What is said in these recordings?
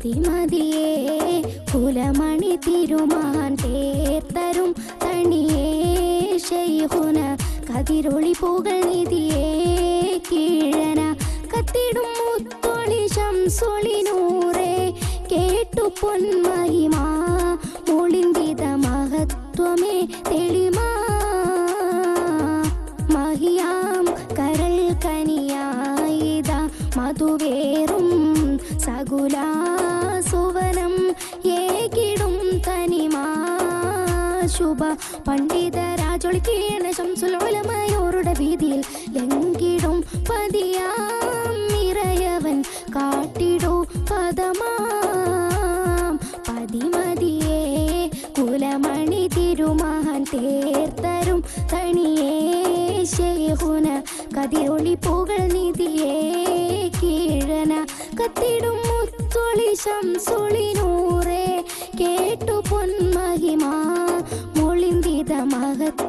പതിമതിയേ കുലമണി തിരുമാൻ തേർത്തരും തണിയേ ശൈഹുന കതിരൊളി പൂകൾ നിധിയേ. കീഴന കത്തിടും മുത്തൊളി ശംസൊളിനൂറേ കേട്ടു പൊന്മഹിമാ മൊളിന്തിത മഹത്വമേ തെളിമാ. മഹിയാം കരൾ കനിയായിത മധുവേറും സകുലാസുവനം ഏകിടും തനിമാ ശുഭ. പണ്ഡിത രാജൊളിക്കേണ ശംസുലോലമയോരുടെ വീതിയിൽ ലംഘിടും പതിയാം നിറയവൻ. കാട്ടിടൂ പദമാം. പതിമതിയേ കുലമണി തിരുമഹാൻ തേർത്തരും തണിയേ ശേഹുന. കതിരൊളി പുകൾ നിധിയേ കീഴന കത്തിടും ശംസുളിനൂറേ കേട്ടു പൊന്മഹിമാ മൊളിന്തിത മഹത്വമേ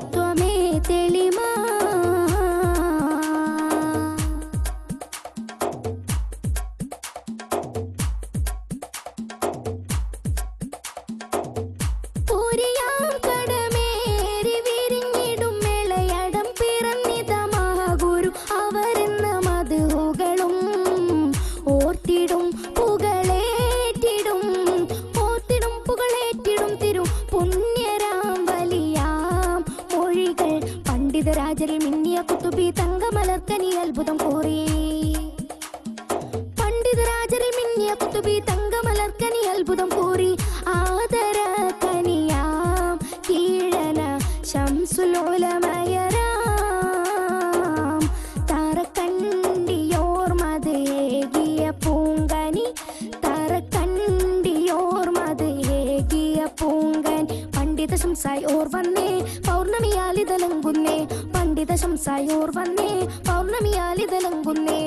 പണ്ഡിത ശംസായി ഓർ വന്നേ. പൗർണമിയാലിതലങ്കുന്നേ പണ്ഡിത ശംസായി ഓർ വന്നേ. പൗർണമിയാലിതലങ്കുന്നേ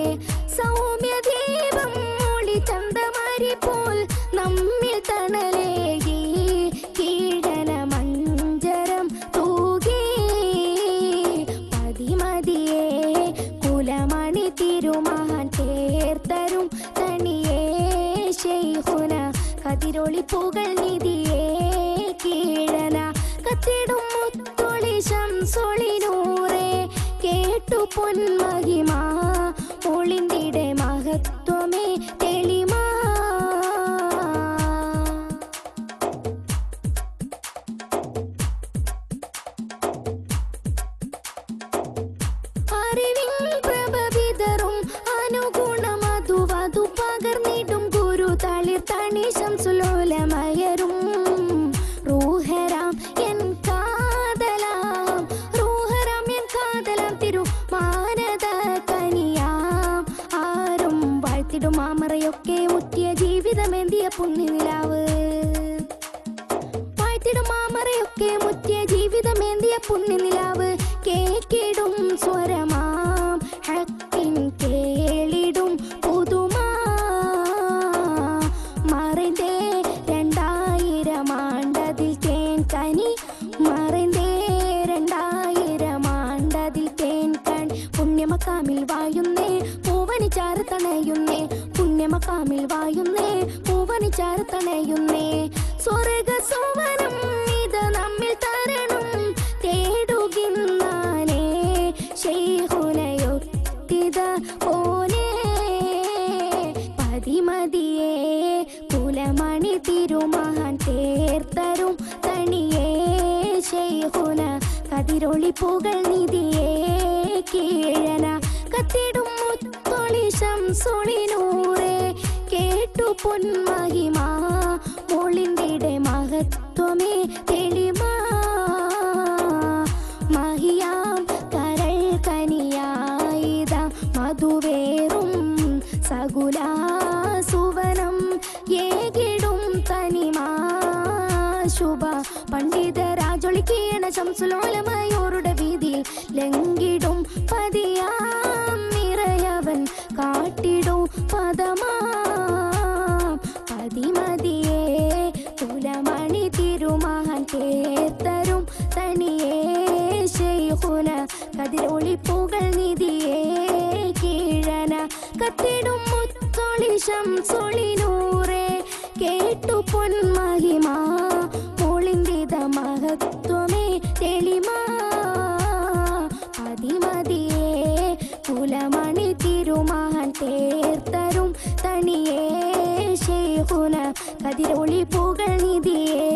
സൗമ്യ ദീപം മൂളി ചന്തമാരി പോൽ നമ്മിൽ തണലേകി. കീഴന മഞ്ചരം തൂകി. പതിമതിയേ കുലമണി തിരുമഹാൻ തേർത്തരും തനിയേ. ശൈഹുന കതിരൊളി പൂകൾ കീഴന കത്തിടും മുത്തൊളി ശംസൊളിനൂറേ. കേട്ടു പൊന്മഹിമാ ഒളിന്തിടെ മഹത്വമേ തെളിമാ. അറിവിൻ പ്രഭ വിതറും അനുഗുണമതു വധു പകർന്നിടും ഗുരു തളിർ തണി ശംസുലോലമയരും വാഴ്ത്തിടും മാമറയൊക്കെ മുറ്റിയ ജീവിതമേന്തിയ പുണ്യനിലാവ്. വാഴ്ത്തിടും മാമറയൊക്കെ മുറ്റിയ ജീവിതമേന്തിയ പുണ്യനിലാവ്. കേക്കിടും പുണ്യമക്കാമിൽ പൂവനി ചാരത്തണയുന്നേ തണയുന്നേ സ്വർഗ സോവനം ഇത് നമ്മിൽ തരണം തേടുകിന്നാനേ. ശൈഹുനയൊത്തിത പോലെ പതിമതിയേ കുലമണി തിരുമഹാൻ തേർത്തരും തണിയേ ശൈഹുന കതിരൊളി പുകൾ നിധിയേ കീഴന കത്തിടും മുത്തൊളി ശംസൊളിനൂറേ കേട്ടു പൊന്മഹിമാ മോളിന്റെ മഹത്വമേ തെളിമാ മഹിയാം കരൾ കനിയായിത മധുവേറും സകുലാസുവനം ഏകിടും തനിമാ. ശുഭ പണ്ഡിത രാജൊളിക്കേണ ശംസുലോലമായോരുടെ വീതിയിൽ ലംഘിടും ശൈഹുന കതിർ ഒളിപ്പൂകൾ നിധിയേ കീഴന. കത്തിടും മുത്തൊളി ശംസൊളിനൂറേ കേട്ടു പൊന്മഹിമ ഒളിന്തിത മഹത്വമേ തെളിമ. അതിമതിയേ കുലമണി തിരുമഹൻ തേർത്തരും തനിയേ. ശേഖുന കതിരൊളി പൂകൾ നിധിയേ